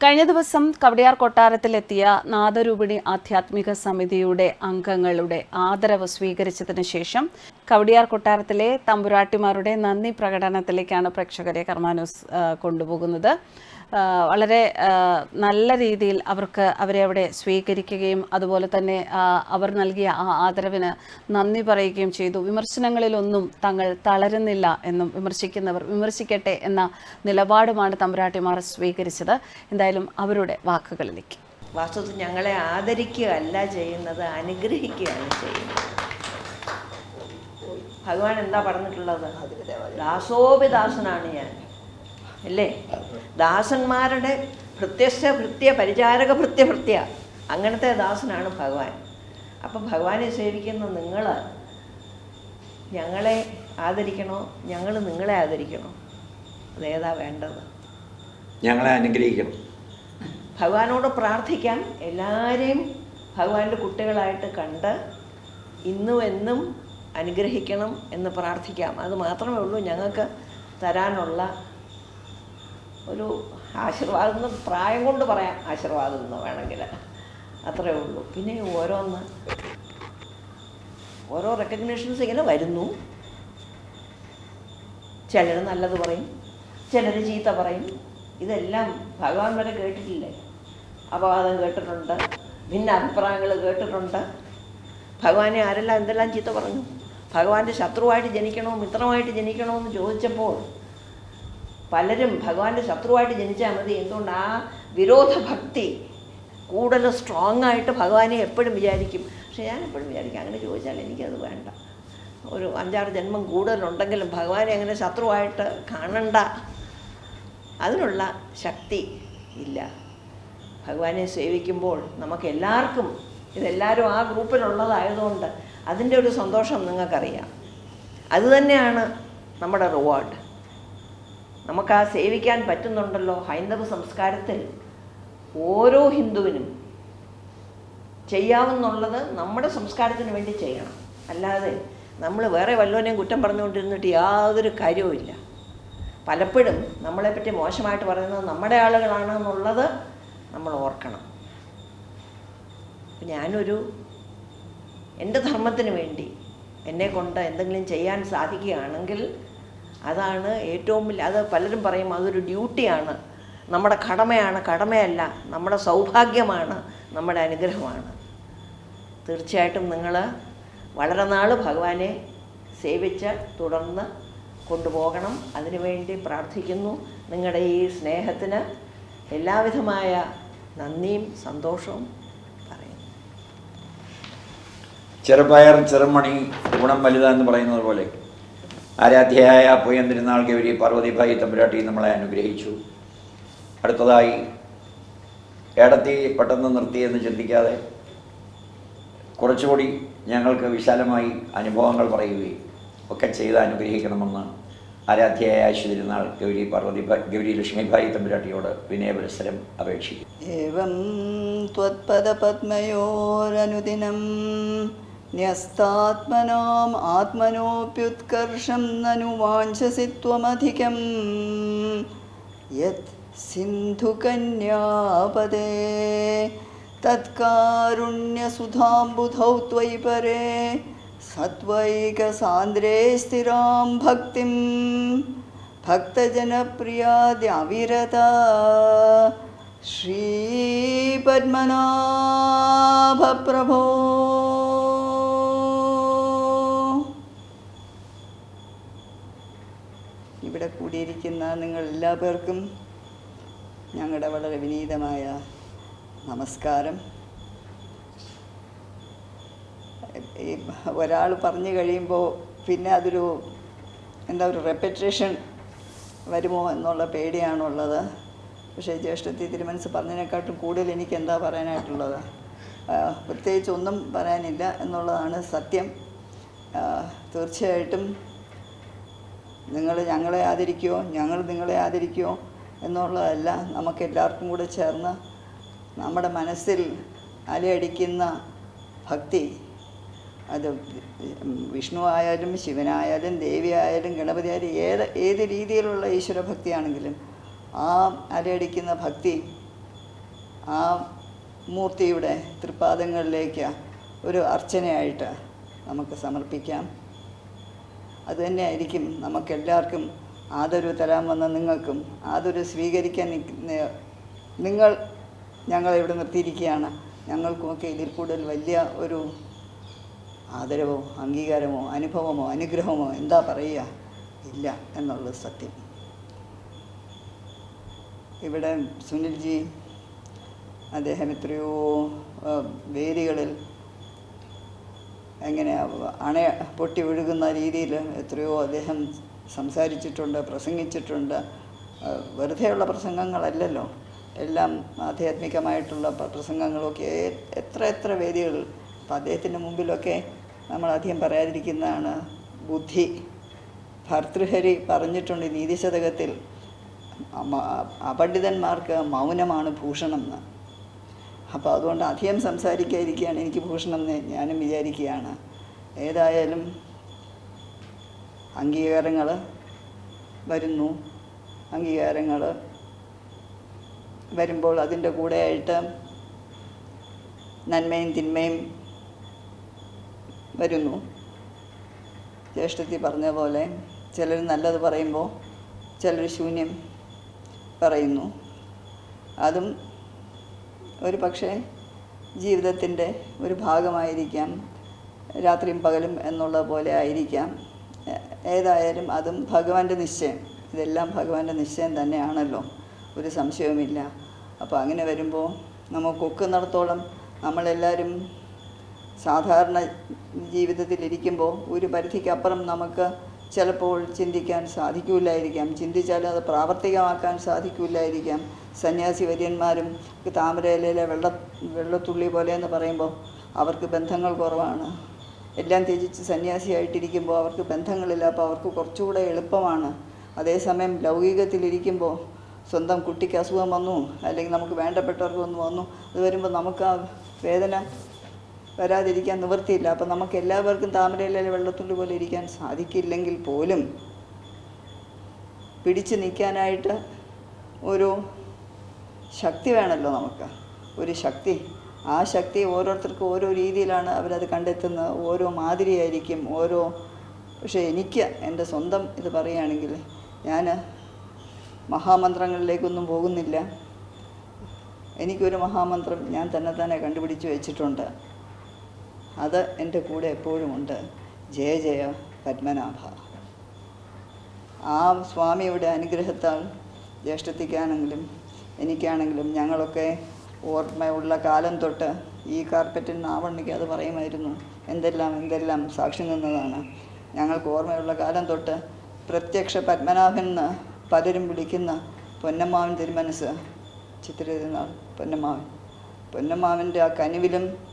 കഴിഞ്ഞ ദിവസം കവടിയാർ കൊട്ടാരത്തിലെത്തിയ നാദരൂപിണി ആധ്യാത്മിക സമിതിയുടെ അംഗങ്ങളുടെ ആദരവ് സ്വീകരിച്ചതിന് ശേഷം കവടിയാർ കൊട്ടാരത്തിലെ തമ്പുരാട്ടിമാരുടെ നന്ദി പ്രകടനത്തിലേക്കാണ് പ്രേക്ഷകരെ കർമാനൂസ് കൊണ്ടുപോകുന്നത്. വളരെ നല്ല രീതിയിൽ അവർക്ക് അവരെ അവിടെ സ്വീകരിക്കുകയും അതുപോലെ തന്നെ അവർ നൽകിയ ആ ആദരവിന് നന്ദി പറയുകയും ചെയ്തു. വിമർശനങ്ങളിലൊന്നും തങ്ങൾ തളരുന്നില്ല എന്നും വിമർശിക്കുന്നവർ വിമർശിക്കട്ടെ എന്ന നിലപാടുമാണ് തമ്പുരാട്ടിമാർ സ്വീകരിച്ചത്. എന്തായാലും അവരുടെ വാക്കുകളിലേക്ക്. വാസ്തവത്തിൽ ഞങ്ങളെ ആദരിക്കുകയല്ല ചെയ്യുന്നത് അനുഗ്രഹിക്കുകയാണ് ചെയ്യുന്നത്. ഭഗവാൻ എന്താ പറഞ്ഞിട്ടുള്ളത് ദാസോപിദാസനാണ് ഞാൻ. അല്ലേ? ദാസന്മാരുടെ ഭൃത്യസ്ഥ ഭൃത്യ പരിചാരക ഭൃത്യ ഭൃത്യ. അങ്ങനത്തെ ദാസനാണ് ഭഗവാൻ. അപ്പം ഭഗവാനെ സേവിക്കുന്ന നിങ്ങൾ ഞങ്ങളെ ആദരിക്കണോ? ഞങ്ങൾ നിങ്ങളെ ആദരിക്കണോ? അതേതാ വേണ്ടത്? ഞങ്ങളെ അനുഗ്രഹിക്കണം. ഭഗവാനോട് പ്രാർത്ഥിക്കാം എല്ലാവരെയും ഭഗവാന്റെ കുട്ടികളായിട്ട് കണ്ട് ഇന്നും എന്നും അനുഗ്രഹിക്കണം എന്ന് പ്രാർത്ഥിക്കാം. അത് മാത്രമേ ഉള്ളൂ. ഞങ്ങൾക്ക് തരാനുള്ള ഒരു ആശീർവാദം പ്രായം കൊണ്ട് പറയാം ആശീർവാദം എന്ന് വേണമെങ്കിൽ. അത്രേ ഉള്ളൂ. പിന്നെ ഓരോന്ന് ഓരോ റെക്കഗ്നേഷൻസ് ഇങ്ങനെ വരുന്നു. ചിലർ നല്ലത് പറയും ചിലർ ചീത്ത പറയും. ഇതെല്ലാം ഭഗവാൻ വരെ കേട്ടിട്ടില്ലേ? അപവാദം കേട്ടിട്ടുണ്ട് ഭിന്ന അഭിപ്രായങ്ങൾ കേട്ടിട്ടുണ്ട്. ഭഗവാനെ ആരെല്ലാം എന്തെല്ലാം ചീത്ത പറഞ്ഞു? ഭഗവാന്റെ ശത്രുവായിട്ട് ജനിക്കണോ മിത്രമായിട്ട് ജനിക്കണോ എന്ന് ചോദിച്ചപ്പോൾ പലരും ഭഗവാന്റെ ശത്രുവായിട്ട് ജനിച്ചാൽ മതി. എന്തുകൊണ്ട്? ആ വിരോധ ഭക്തി കൂടുതൽ സ്ട്രോങ് ആയിട്ട് ഭഗവാനെ എപ്പോഴും വിചാരിക്കും. പക്ഷെ ഞാൻ എപ്പോഴും വിചാരിക്കും അങ്ങനെ ചോദിച്ചാൽ എനിക്കത് വേണ്ട. ഒരു അഞ്ചാറ് ജന്മം കൂടുതലുണ്ടെങ്കിലും ഭഗവാനെ അങ്ങനെ ശത്രുവായിട്ട് കാണണ്ട. അതിനുള്ള ശക്തി ഇല്ല. ഭഗവാനെ സേവിക്കുമ്പോൾ നമുക്ക് എല്ലാവർക്കും ഇതെല്ലാവരും ആ ഗ്രൂപ്പിലുള്ളതായതുകൊണ്ട് അതിന്റെ ഒരു സന്തോഷം നിങ്ങൾക്കറിയാം. അതുതന്നെയാണ് നമ്മുടെ റിവാർഡ് നമുക്ക് ആ സേവിക്കാൻ പറ്റുന്നുണ്ടല്ലോ ഹൈന്ദവ സംസ്കാരത്തിൽ ഓരോ ഹിന്ദുവിനും ചെയ്യാവുന്നുള്ളത് നമ്മുടെ സംസ്കാരത്തിന് വേണ്ടി ചെയ്യണം. അല്ലാതെ നമ്മൾ വേറെ വല്ലവനെയും കുറ്റം പറഞ്ഞുകൊണ്ടിരുന്നിട്ട് യാതൊരു കാര്യവുമില്ല പലപ്പോഴും നമ്മളെപ്പറ്റി മോശമായിട്ട് പറയുന്നത് നമ്മുടെ ആളുകളാണെന്നുള്ളത് നമ്മൾ ഓർക്കണം. ഞാനൊരു എന്റെ ധർമ്മത്തിന് വേണ്ടി എന്നെ കൊണ്ട് എന്തെങ്കിലും ചെയ്യാൻ സാധിക്കുകയാണെങ്കിൽ അതാണ് ഏറ്റവും വലിയ അത് പലരും പറയും അതൊരു ഡ്യൂട്ടിയാണ്. നമ്മുടെ കടമയാണ്. കടമയല്ല. നമ്മുടെ സൗഭാഗ്യമാണ്. നമ്മുടെ അനുഗ്രഹമാണ്. തീർച്ചയായിട്ടും നിങ്ങൾ വളരെ നാൾ ഭഗവാനെ സേവിച്ച് തുടർന്ന് കൊണ്ടുപോകണം. അതിനുവേണ്ടി പ്രാർത്ഥിക്കുന്നു. നിങ്ങളുടെ ഈ സ്നേഹത്തിന് എല്ലാവിധമായ നന്ദിയും സന്തോഷവും പറയുന്നു ചെറുപയർ ചെറുമണി ഗുണം വലുത എന്ന് പറയുന്നത് പോലെ. ആരാധ്യയായ പൊയ്യം തിരുനാൾ ഗൗരി പാർവതിഭായി തമ്പുരാട്ടി നമ്മളെ അനുഗ്രഹിച്ചു. അടുത്തതായി ഏടത്തി പെട്ടെന്ന് നിർത്തിയെന്ന് ചിന്തിക്കാതെ കുറച്ചുകൂടി ഞങ്ങൾക്ക് വിശാലമായി അനുഭവങ്ങൾ പറയുകയും ഒക്കെ ചെയ്ത് അനുഗ്രഹിക്കണമെന്ന് ആരാധ്യയായ ആശുതിരുന്നാൾ ഗൗരി പാർവതി ഗൗരി ലക്ഷ്മിഭായി തമ്പുരാട്ടിയോട് വിനയപരിസരം അപേക്ഷിക്കും ന്യസ്താത്മനാം ആത്മനോപ്യുത്കർഷം നനു വാഞ്ചസി ത്വമധികം. യത് സിന്ധുകന്യാപദേ തത്കാരുണ്യസുധാംബുധൗ ത്വയി പരേ. സത്വൈകസാന്ദ്രേ സ്ഥിരാം ഭക്തിം. ഭക്തജനപ്രിയാദ്യവിരത. ശ്രീപത്മനാഭപ്രഭോ കൂടിയിരിക്കുന്ന നിങ്ങൾ എല്ലാവർക്കും ഞങ്ങളുടെ വളരെ വിനീതമായ നമസ്കാരം. ഈ ഒരാൾ പറഞ്ഞു കഴിയുമ്പോൾ പിന്നെ അതൊരു എന്താ ഒരു റെപ്പറ്റേഷൻ വരുമോ എന്നുള്ള പേടിയാണുള്ളത്. പക്ഷേ ജ്യേഷ്ഠത്തി തിരുമനസ് പറഞ്ഞതിനെക്കാട്ടും കൂടുതൽ എനിക്ക് എന്താ പറയാനായിട്ടുള്ളത് പ്രത്യേകിച്ച് ഒന്നും പറയാനില്ല എന്നുള്ളതാണ് സത്യം. തീർച്ചയായിട്ടും നിങ്ങൾ ഞങ്ങളെ ആദരിക്കുമോ ഞങ്ങൾ നിങ്ങളെ ആദരിക്കുമോ എന്നുള്ളതല്ല നമുക്ക് എല്ലാവർക്കും കൂടെ ചേർന്ന് നമ്മുടെ മനസ്സിൽ അലയടിക്കുന്ന ഭക്തി. അത് വിഷ്ണു ആയാലും ശിവനായാലും ദേവി ആയാലും ഏത് ഏത് രീതിയിലുള്ള ഈശ്വര ഭക്തിയാണെങ്കിലും ആ അലയടിക്കുന്ന ഭക്തി ആ മൂർത്തിയുടെ തൃപ്പാദങ്ങളിലേക്ക് ഒരു അർച്ചനയായിട്ട് നമുക്ക് സമർപ്പിക്കാം. അതുതന്നെയായിരിക്കും നമുക്കെല്ലാവർക്കും ആദരവ് തരാൻ വന്ന നിങ്ങൾക്കും ആദരവ് സ്വീകരിക്കാൻ നിങ്ങൾ ഞങ്ങളെ ഇവിടെ നിർത്തിയിരിക്കുകയാണ്. ഞങ്ങൾക്കുമൊക്കെ ഇതിൽ കൂടുതൽ വലിയ ഒരു ആദരവോ അംഗീകാരമോ അനുഭവമോ അനുഗ്രഹമോ എന്താ പറയുക? ഇല്ല എന്നുള്ളത് സത്യം. ഇവിടെ സുനിൽജി അദ്ദേഹം എത്രയോ വേദികളിൽ എങ്ങനെ അണ പൊട്ടി ഒഴുകുന്ന രീതിയിൽ എത്രയോ അദ്ദേഹം സംസാരിച്ചിട്ടുണ്ട് പ്രസംഗിച്ചിട്ടുണ്ട്. വെറുതെയുള്ള പ്രസംഗങ്ങളല്ലല്ലോ. എല്ലാം ആധ്യാത്മികമായിട്ടുള്ള പ്രസംഗങ്ങളൊക്കെ എത്ര എത്ര വേദികൾ. അപ്പം അദ്ദേഹത്തിന്റെ മുമ്പിലൊക്കെ നമ്മൾ അധികം പറയാതിരിക്കുന്നതാണ് ബുദ്ധി. ഭർതൃഹരി പറഞ്ഞിട്ടുണ്ട് നീതിശതകത്തിൽ. അപണ്ഡിതന്മാർക്ക് മൗനമാണ് ഭൂഷണം എന്ന്. അപ്പോൾ അതുകൊണ്ട് അധികം സംസാരിക്കാതിരിക്കുകയാണ് എനിക്ക് ഭൂഷണം എന്ന് ഞാനും വിചാരിക്കുകയാണ്. ഏതായാലും അംഗീകാരങ്ങൾ വരുന്നു. അംഗീകാരങ്ങൾ വരുമ്പോൾ അതിന്റെ കൂടെയായിട്ട് നന്മയും തിന്മയും വരുന്നു. ജ്യേഷ്ഠത്തി പറഞ്ഞ പോലെ ചിലർ നല്ലത് പറയുമ്പോൾ ചിലർ ശൂന്യം പറയുന്നു. അതും ഒരു പക്ഷേ ജീവിതത്തിന്റെ ഒരു ഭാഗമായിരിക്കാം. രാത്രിയും പകലും എന്നുള്ള പോലെ ആയിരിക്കാം. ഏതായാലും അതും ഭഗവാന്റെ നിശ്ചയം. ഇതെല്ലാം ഭഗവാന്റെ നിശ്ചയം തന്നെയാണല്ലോ. ഒരു സംശയവുമില്ല. അപ്പോൾ അങ്ങനെ വരുമ്പോൾ നമുക്കൊക്കുന്നിടത്തോളം നമ്മളെല്ലാവരും സാധാരണ ജീവിതത്തിലിരിക്കുമ്പോൾ ഒരു പരിധിക്കപ്പുറം നമുക്ക് ചിലപ്പോൾ ചിന്തിക്കാൻ സാധിക്കില്ലായിരിക്കാം. ചിന്തിച്ചാലും അത് പ്രാവർത്തികമാക്കാൻ സാധിക്കില്ലായിരിക്കാം. സന്യാസി വര്യന്മാരും താമരയിലെ വെള്ള വെള്ളത്തുള്ളി പോലെ എന്ന് പറയുമ്പോൾ അവർക്ക് ബന്ധങ്ങൾ കുറവാണ്. എല്ലാം ത്യജിച്ച് സന്യാസിയായിട്ടിരിക്കുമ്പോൾ അവർക്ക് ബന്ധങ്ങളില്ല. അപ്പോൾ അവർക്ക് കുറച്ചുകൂടെ എളുപ്പമാണ്. അതേസമയം ലൗകികത്തിലിരിക്കുമ്പോൾ സ്വന്തം കുട്ടിക്ക് അസുഖം വന്നു അല്ലെങ്കിൽ നമുക്ക് വേണ്ടപ്പെട്ടവർക്ക് ഒന്ന് വന്നു അത് വരുമ്പോൾ നമുക്ക് ആ വേദന വരാതിരിക്കാൻ നിവൃത്തിയില്ല. അപ്പം നമുക്ക് എല്ലാവർക്കും താമരയിലെ വെള്ളത്തുള്ളി പോലെ ഇരിക്കാൻ സാധിക്കില്ലെങ്കിൽ പോലും പിടിച്ചു നിൽക്കാനായിട്ട് ഒരു ശക്തി വേണമല്ലോ നമുക്ക്. ഒരു ശക്തി. ആ ശക്തി ഓരോരുത്തർക്കും ഓരോ രീതിയിലാണ് അവരത് കണ്ടെത്തുന്നത്. ഓരോ മാതിരിയായിരിക്കും. ഓരോ പക്ഷേ എനിക്ക് എന്റെ സ്വന്തം ഇത് പറയുകയാണെങ്കിൽ ഞാൻ മഹാമന്ത്രങ്ങളിലേക്കൊന്നും പോകുന്നില്ല. എനിക്കൊരു മഹാമന്ത്രം ഞാൻ തന്നെ തന്നെ കണ്ടുപിടിച്ച് വെച്ചിട്ടുണ്ട്. അത് എന്റെ കൂടെ എപ്പോഴും ഉണ്ട്. ജയ ജയ പത്മനാഭ. ആ സ്വാമിയുടെ അനുഗ്രഹത്താൽ ജ്യേഷ്ഠത്തിക്കാണെങ്കിലും എനിക്കാണെങ്കിലും ഞങ്ങളൊക്കെ ഓർമ്മയുള്ള കാലം തൊട്ട് ഈ കാർപ്പറ്റിൽ നാവണ്ണിക്ക് അത് പറയുമായിരുന്നു. എന്തെല്ലാം എന്തെല്ലാം സാക്ഷി നിന്നതാണ്. ഞങ്ങൾക്ക് ഓർമ്മയുള്ള കാലം തൊട്ട് പ്രത്യക്ഷ പത്മനാഭൻ എന്ന് പലരും വിളിക്കുന്ന പൊന്നമ്മാവൻ തിരുമനസ് ചിത്രതിരുന്നാൾ പൊന്നമ്മാവൻ. പൊന്നമ്മാവന്റെ ആ കനിവിലും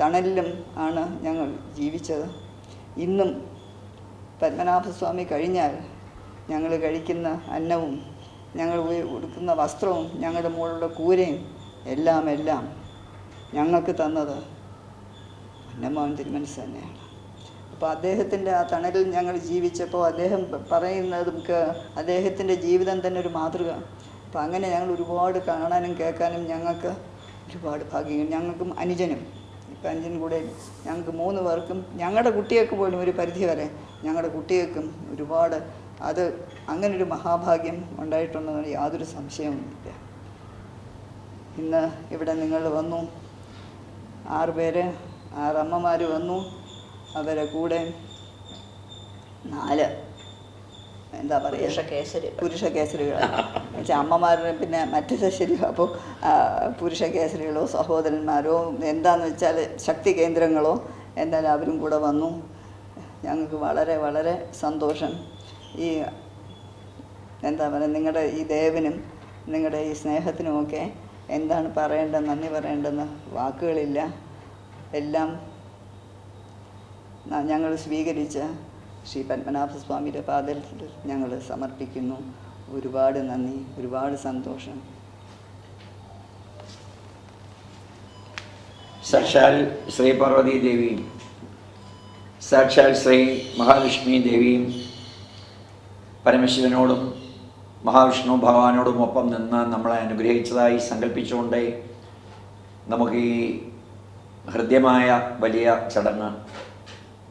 തണലിലും ആണ് ഞങ്ങൾ ജീവിച്ചത്. ഇന്നും പത്മനാഭസ്വാമി കഴിഞ്ഞാൽ ഞങ്ങൾ കഴിക്കുന്ന അന്നവും ഞങ്ങൾ ഉടുക്കുന്ന വസ്ത്രവും ഞങ്ങളുടെ മുകളിലുള്ള കൂരയും എല്ലാം എല്ലാം ഞങ്ങൾക്ക് തന്നത് അന്നമോൻ തിരുമനസ് തന്നെയാണ്. അപ്പോൾ അദ്ദേഹത്തിന്റെ ആ തണലിൽ ഞങ്ങൾ ജീവിച്ചപ്പോൾ അദ്ദേഹം പറയുന്നത് നമുക്ക് അദ്ദേഹത്തിന്റെ ജീവിതം തന്നെ ഒരു മാതൃക. അപ്പോൾ അങ്ങനെ ഞങ്ങൾ ഒരുപാട് കാണാനും കേൾക്കാനും ഞങ്ങൾക്ക് ഒരുപാട് ഭാഗ്യങ്ങൾ ഞങ്ങൾക്കും അനുജനും ഇപ്പം അനുജനും കൂടെ ഞങ്ങൾക്ക് മൂന്ന് പേർക്കും ഞങ്ങളുടെ കുട്ടികൾക്ക് പോലും ഒരു പരിധി വരെ ഞങ്ങളുടെ കുട്ടികൾക്കും ഒരുപാട് അത് അങ്ങനൊരു മഹാഭാഗ്യം ഉണ്ടായിട്ടുണ്ടെന്ന് യാതൊരു സംശയവുമില്ല ഇന്ന് ഇവിടെ നിങ്ങൾ വന്നു. ആറ് പേര് ആറമ്മമാർ വന്നു. അവരെ കൂടെ നാല് എന്താ പറയുക? കേസരി പുരുഷ കേസരികൾ എന്നുവെച്ചാൽ അമ്മമാരുടെ പിന്നെ മറ്റു ശരി അപ്പോൾ പുരുഷ കേസരികളോ സഹോദരന്മാരോ എന്താണെന്ന് വെച്ചാൽ ശക്തി കേന്ദ്രങ്ങളോ എന്തായാലും അവരും കൂടെ വന്നു. ഞങ്ങൾക്ക് വളരെ വളരെ സന്തോഷം. ഈ എന്താ പറയുക നിങ്ങളുടെ ഈ ദേവനും നിങ്ങളുടെ ഈ സ്നേഹത്തിനുമൊക്കെ എന്താണ് പറയേണ്ടത് നന്ദി പറയേണ്ടെന്ന് വാക്കുകളില്ല. എല്ലാം ഞങ്ങൾ സ്വീകരിച്ച ശ്രീ പത്മനാഭസ്വാമിയുടെ പാദത്തിൽ ഞങ്ങൾ സമർപ്പിക്കുന്നു. ഒരുപാട് നന്ദി ഒരുപാട് സന്തോഷം. സാക്ഷാൽ ശ്രീ പാർവതി ദേവിയും സാക്ഷാൽ ശ്രീ മഹാലക്ഷ്മി ദേവിയും പരമശിവനോടും മഹാവിഷ്ണു ഭഗവാനോടും ഒപ്പം നിന്ന് നമ്മളെ അനുഗ്രഹിച്ചതായി സങ്കല്പിച്ചുകൊണ്ട് നമുക്ക് ഈ ഹൃദ്യമായ വലിയ ചടങ്ങ്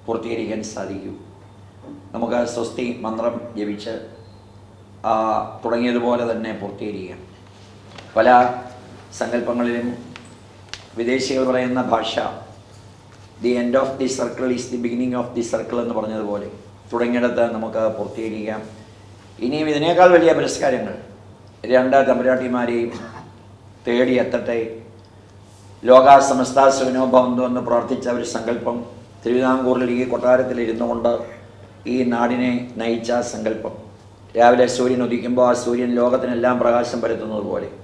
പൂർത്തീകരിക്കാൻ സാധിക്കൂ. നമുക്ക് സ്വസ്തി മന്ത്രം ജപിച്ച് തുടങ്ങിയതുപോലെ തന്നെ പൂർത്തീകരിക്കാം. പല സങ്കല്പങ്ങളിലും വിദേശികൾ പറയുന്ന ഭാഷ the end of the circle is the beginning of the circle എന്ന് പറഞ്ഞതുപോലെ തുടങ്ങിയിടത്ത് നമുക്ക് പൂർത്തീകരിക്കാം. ഇനിയും ഇതിനേക്കാൾ വലിയ പുരസ്കാരങ്ങൾ രണ്ട് തമ്പുരാട്ടിമാരെയും തേടി എത്തട്ടെ. ലോക സമസ്ത എന്ന് പ്രാർത്ഥിച്ച ഒരു സങ്കല്പം തിരുവിതാംകൂറിൽ ഈ കൊട്ടാരത്തിൽ ഇരുന്നു കൊണ്ട് ഈ നാടിനെ നയിച്ച സങ്കല്പം. രാവിലെ സൂര്യൻ ഉദിക്കുമ്പോൾ ആ സൂര്യൻ ലോകത്തിനെല്ലാം പ്രകാശം പരത്തുന്നത് പോലെ.